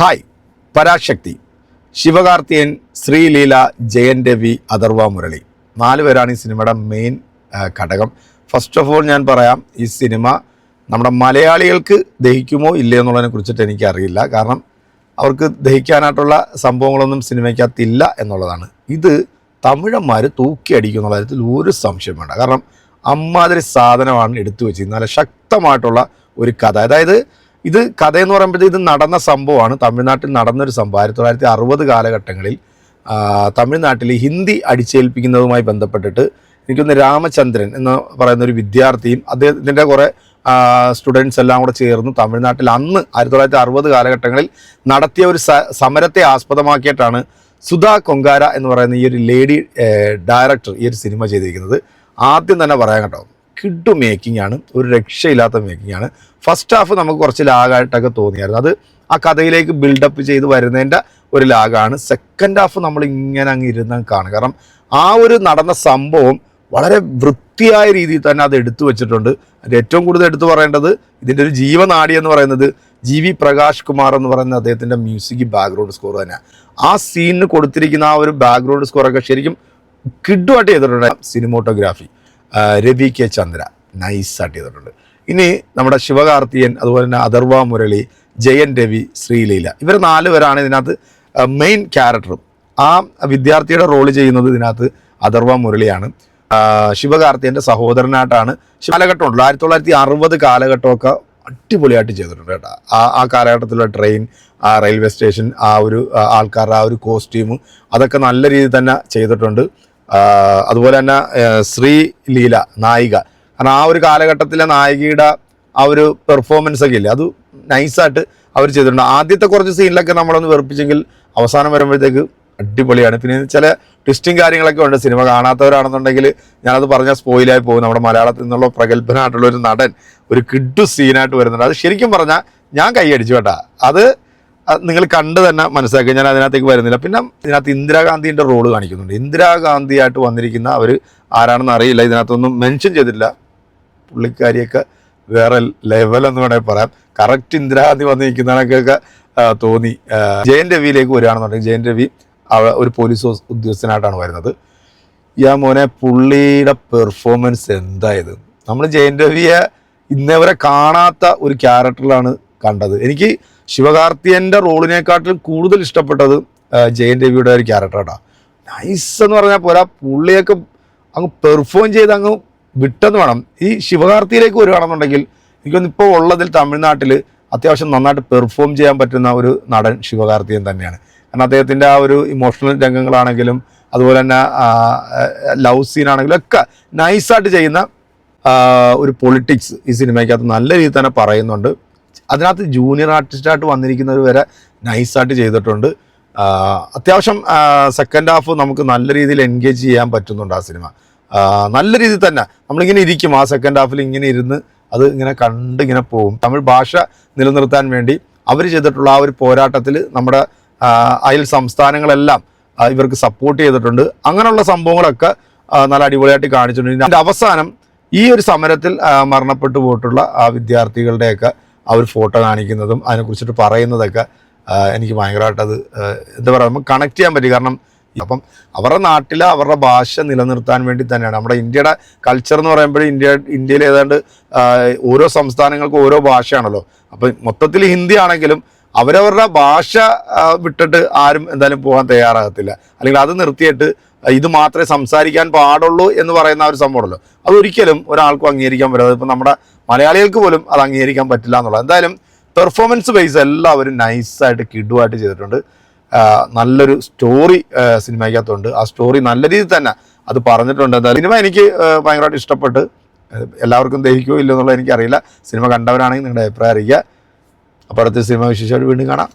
Hi Parasakthi. Sivakarthikeyan Sreeleela Jayam Ravi Atharva Murali. നാല് പേരാണ് ഈ സിനിമയുടെ മെയിൻ ഘടകം. ഫസ്റ്റ് ഓഫ് ഓൾ ഞാൻ പറയാം ഈ സിനിമ നമ്മുടെ മലയാളികൾക്ക് ദഹിക്കുമോ ഇല്ലയോ എന്നുള്ളതിനെ കുറിച്ചിട്ട് എനിക്കറിയില്ല. കാരണം അവർക്ക് ദഹിക്കാനായിട്ടുള്ള സംഭവങ്ങളൊന്നും സിനിമയ്ക്കകത്തില്ല എന്നുള്ളതാണ്. ഇത് തമിഴന്മാർ തൂക്കി അടിക്കും എന്നുള്ള കാര്യത്തിൽ ഒരു സംശയം വേണ്ട. കാരണം അമ്മാതിരി സാധനമാണ് എടുത്തു വെച്ചിരുന്നത് നല്ല ശക്തമായിട്ടുള്ള ഒരു കഥ. അതായത് ഇത് കഥ എന്ന് പറയുമ്പോൾ ഇത് നടന്ന സംഭവമാണ്. തമിഴ്നാട്ടിൽ നടന്നൊരു സംഭവം. ആയിരത്തി തൊള്ളായിരത്തി അറുപത് കാലഘട്ടങ്ങളിൽ തമിഴ്നാട്ടിൽ ഹിന്ദി അടിച്ചേൽപ്പിക്കുന്നതുമായി ബന്ധപ്പെട്ടിട്ട് എനിക്കൊന്ന് രാമചന്ദ്രൻ എന്ന് പറയുന്ന ഒരു വിദ്യാർത്ഥിയും അദ്ദേഹത്തിന്റെ കുറേ സ്റ്റുഡൻസ് എല്ലാം കൂടെ ചേർന്ന് തമിഴ്നാട്ടിൽ അന്ന് ആയിരത്തി തൊള്ളായിരത്തി അറുപത് കാലഘട്ടങ്ങളിൽ നടത്തിയ ഒരു സമരത്തെ ആസ്പദമാക്കിയിട്ടാണ് സുധാ കൊങ്കാര എന്ന് പറയുന്ന ഈ ഒരു ലേഡി ഡയറക്ടർ ഈ ഒരു സിനിമ ചെയ്തിരിക്കുന്നത്. ആദ്യം തന്നെ പറയാൻ കേട്ടോ. കിഡു മേക്കിംഗ് ആണ് ഒരു രക്ഷയില്ലാത്ത മേക്കിംഗ് ആണ്. ഫസ്റ്റ് ഹാഫ് നമുക്ക് കുറച്ച് ലാഗായിട്ടൊക്കെ തോന്നിയായിരുന്നു. അത് ആ കഥയിലേക്ക് ബിൽഡപ്പ് ചെയ്ത് വരുന്നതിന്റെ ഒരു ലാഗാണ് സെക്കൻഡ് ഹാഫ് നമ്മൾ ഇങ്ങനെ അങ്ങ് ഇരുന്ന് കാണും. കാരണം ആ ഒരു നടന്ന സംഭവം വളരെ വൃത്തിയായ രീതിയിൽ തന്നെ അത് എടുത്തു വെച്ചിട്ടുണ്ട്. അതിന്റെ ഏറ്റവും കൂടുതൽ എടുത്തു പറയേണ്ടത് ഇതിന്റെ ഒരു ജീവനാടി എന്ന് പറയുന്നത് ജി വി പ്രകാശ് കുമാർ എന്ന് പറയുന്ന അദ്ദേഹത്തിന്റെ മ്യൂസിക് ബാക്ക്ഗ്രൗണ്ട് സ്കോർ തന്നെയാണ് ആ സീനിന് കൊടുത്തിരിക്കുന്ന ആ ഒരു ബാക്ക്ഗ്രൗണ്ട് സ്കോറൊക്കെ ശരിക്കും കിഡുമായിട്ട് ചെയ്തിട്ടുണ്ട്. Cinematography Ravi K Chandra nice നൈസായിട്ട് ചെയ്തിട്ടുണ്ട്. ഇനി നമ്മുടെ ശിവകാർത്തിയൻ അതുപോലെ തന്നെ അഥർവ മുരളി ജയൻ രവി ശ്രീലീല. ഇവർ നാല് പേരാണ് ഇതിനകത്ത് മെയിൻ ക്യാരക്ടറും ആ വിദ്യാർത്ഥിയുടെ റോൾ ചെയ്യുന്നത് ഇതിനകത്ത് അഥർവ മുരളിയാണ്. ശിവകാർത്തിയന്റെ സഹോദരനായിട്ടാണ് കാലഘട്ടമുണ്ടല്ലോ ആയിരത്തി തൊള്ളായിരത്തി അറുപത് കാലഘട്ടമൊക്കെ അടിപൊളിയായിട്ട് ചെയ്തിട്ടുണ്ട് കേട്ടോ. ആ ആ കാലഘട്ടത്തിലുള്ള ട്രെയിൻ ആ റെയിൽവേ സ്റ്റേഷൻ ആ ഒരു ആൾക്കാരുടെ ആ ഒരു കോസ്റ്റ്യൂം അതൊക്കെ നല്ല രീതിയിൽ തന്നെ ചെയ്തിട്ടുണ്ട്. അതുപോലെ തന്നെ ശ്രീ ലീല നായിക. കാരണം ആ ഒരു കാലഘട്ടത്തിലെ നായികയുടെ ആ ഒരു പെർഫോമൻസ് ഒക്കെ ഇല്ലേ അത് നൈസായിട്ട് അവർ ചെയ്തിട്ടുണ്ട്. ആദ്യത്തെ കുറച്ച് സീനിലൊക്കെ നമ്മളൊന്ന് വെറുപ്പിച്ചെങ്കിൽ അവസാനം വരുമ്പോഴത്തേക്ക് അടിപൊളിയാണ്. പിന്നെ ചില ട്വിസ്റ്റും കാര്യങ്ങളൊക്കെ ഉണ്ട്. സിനിമ കാണാത്തവരാണെന്നുണ്ടെങ്കിൽ ഞാനത് പറഞ്ഞാൽ സ്പോയിലായി പോകും. നമ്മുടെ മലയാളത്തിൽ നിന്നുള്ള പ്രഗത്ഭനായിട്ടുള്ള ഒരു നടൻ ഒരു കിഡു സീനായിട്ട് വരുന്നുണ്ട്. അത് ശരിക്കും പറഞ്ഞാൽ ഞാൻ കൈയടിച്ചു കേട്ടാ. അത് നിങ്ങൾ കണ്ട് തന്നെ മനസ്സിലാക്കി. ഞാൻ അതിനകത്തേക്ക് വരുന്നില്ല. പിന്നെ ഇതിനകത്ത് ഇന്ദിരാഗാന്ധിന്റെ റോൾ കാണിക്കുന്നുണ്ട്. ഇന്ദിരാഗാന്ധിയായിട്ട് വന്നിരിക്കുന്ന അവർ ആരാണെന്ന് അറിയില്ല. ഇതിനകത്തൊന്നും മെൻഷൻ ചെയ്തിട്ടില്ല. പുള്ളിക്കാരിയൊക്കെ വേറെ ലെവൽ എന്ന് വേണമെങ്കിൽ പറയാം. കറക്റ്റ് ഇന്ദിരാഗാന്ധി വന്നിരിക്കുന്നതൊക്കെ തോന്നി. ആ, ജയൻ രവിയിലേക്ക് വരികയാണെന്നുണ്ടെങ്കിൽ ജയൻ രവി ഒരു പോലീസ് ഉദ്യോഗസ്ഥനായിട്ടാണ് വരുന്നത്. യാ മോനെ പുള്ളിയുടെ പെർഫോമൻസ് എന്തായത്? നമ്മൾ ജയൻ രവിയെ ഇന്നേ വരെ കാണാത്ത ഒരു ക്യാരക്ടറിലാണ് കണ്ടത്. എനിക്ക് ശിവകാർത്തിയന്റെ റോളിനെക്കാട്ടിലും കൂടുതൽ ഇഷ്ടപ്പെട്ടത് ജയൻ രവിയുടെ ഒരു ക്യാരക്ടറാണ് നൈസ് എന്ന് പറഞ്ഞാൽ പോരാ പുള്ളിയൊക്കെ അങ്ങ് പെർഫോം ചെയ്ത് അങ്ങ് വിട്ടെന്ന് വേണം. ഈ ശിവകാർത്തിയിലേക്ക് വരികയാണെന്നുണ്ടെങ്കിൽ എനിക്കൊന്ന് ഇപ്പോൾ ഉള്ളതിൽ തമിഴ്നാട്ടിൽ അത്യാവശ്യം നന്നായിട്ട് പെർഫോം ചെയ്യാൻ പറ്റുന്ന ഒരു നടൻ ശിവകാർത്തിയൻ തന്നെയാണ്. കാരണം അദ്ദേഹത്തിന്റെ ആ ഒരു ഇമോഷണൽ രംഗങ്ങളാണെങ്കിലും അതുപോലെ തന്നെ ലവ് സീനാണെങ്കിലും ഒക്കെ നൈസായിട്ട് ചെയ്യുന്ന ഒരു പൊളിറ്റിക്സ് ഈ സിനിമയ്ക്കകത്ത് നല്ല രീതിയിൽ തന്നെ പറയുന്നുണ്ട്. അതിനകത്ത് ജൂനിയർ ആർട്ടിസ്റ്റായിട്ട് വന്നിരിക്കുന്നവർ വരെ നൈസായിട്ട് ചെയ്തിട്ടുണ്ട്. അത്യാവശ്യം സെക്കൻഡ് ഹാഫ് നമുക്ക് നല്ല രീതിയിൽ എൻഗേജ് ചെയ്യാൻ പറ്റുന്നുണ്ട് ആ സിനിമ നല്ല രീതിയിൽ തന്നെ. നമ്മളിങ്ങനെ ഇരിക്കും. ആ സെക്കൻഡ് ഹാഫിൽ ഇങ്ങനെ ഇരുന്ന് അത് ഇങ്ങനെ കണ്ട് ഇങ്ങനെ പോകും. തമിഴ് ഭാഷ നിലനിർത്താൻ വേണ്ടി അവർ ചെയ്തിട്ടുള്ള ആ ഒരു പോരാട്ടത്തിൽ നമ്മുടെ അയൽ സംസ്ഥാനങ്ങളെല്ലാം ഇവർക്ക് സപ്പോർട്ട് ചെയ്തിട്ടുണ്ട്. അങ്ങനെയുള്ള സംഭവങ്ങളൊക്കെ നല്ല അടിപൊളിയായിട്ട് കാണിച്ചിട്ടുണ്ട്. അതിന്റെ അവസാനം ഈ ഒരു സമരത്തിൽ മരണപ്പെട്ടു പോയിട്ടുള്ള ആ വിദ്യാർത്ഥികളുടെയൊക്കെ ഒരു ഫോട്ടോ കാണിക്കുന്നതും അതിനെക്കുറിച്ചിട്ട് പറയുന്നതൊക്കെ എനിക്ക് ഭയങ്കരമായിട്ട് അത് എന്താ പറയുക നമുക്ക് കണക്ട് ചെയ്യാൻ പറ്റി. കാരണം അപ്പം അവരുടെ നാട്ടിൽ അവരുടെ ഭാഷ നിലനിർത്താൻ വേണ്ടി തന്നെയാണ്. നമ്മുടെ ഇന്ത്യയുടെ കൾച്ചർ എന്ന് പറയുമ്പോൾ ഇന്ത്യ ഇന്ത്യയിൽ ഏതാണ്ട് ഓരോ സംസ്ഥാനങ്ങൾക്കും ഓരോ ഭാഷയാണല്ലോ. അപ്പം മൊത്തത്തിൽ ഹിന്ദി ആണെങ്കിലും അവരവരുടെ ഭാഷ വിട്ടിട്ട് ആരും എന്തായാലും പോകാൻ തയ്യാറാകത്തില്ല. അല്ലെങ്കിൽ അത് നിർത്തിയിട്ട് ഇത് മാത്രമേ സംസാരിക്കാൻ പാടുള്ളൂ എന്ന് പറയുന്ന ഒരു സംഭവമുണ്ടല്ലോ അതൊരിക്കലും ഒരാൾക്കും അംഗീകരിക്കാൻ പറ്റില്ല. ഇപ്പം നമ്മുടെ മലയാളികൾക്ക് പോലും അത് അംഗീകരിക്കാൻ പറ്റില്ല എന്നുള്ളത്. എന്തായാലും പെർഫോമൻസ് ബേസ് എല്ലാവരും നൈസായിട്ട് കിഡുമായിട്ട് ചെയ്തിട്ടുണ്ട്. നല്ലൊരു സ്റ്റോറി സിനിമയ്ക്കകത്തുണ്ട്. ആ സ്റ്റോറി നല്ല രീതിയിൽ തന്നെ അത് പറഞ്ഞിട്ടുണ്ട്. എന്തായാലും സിനിമ എനിക്ക് ഭയങ്കരമായിട്ട് ഇഷ്ടപ്പെട്ട് എല്ലാവർക്കും ദഹിക്കുമോ ഇല്ലെന്നുള്ളത് എനിക്കറിയില്ല. സിനിമ കണ്ടവരാണെങ്കിൽ നിങ്ങളുടെ അഭിപ്രായം അറിയിക്കുക. അപ്പോൾ അടുത്ത സിനിമ വിശേഷമായിട്ട് വീണ്ടും കാണാം.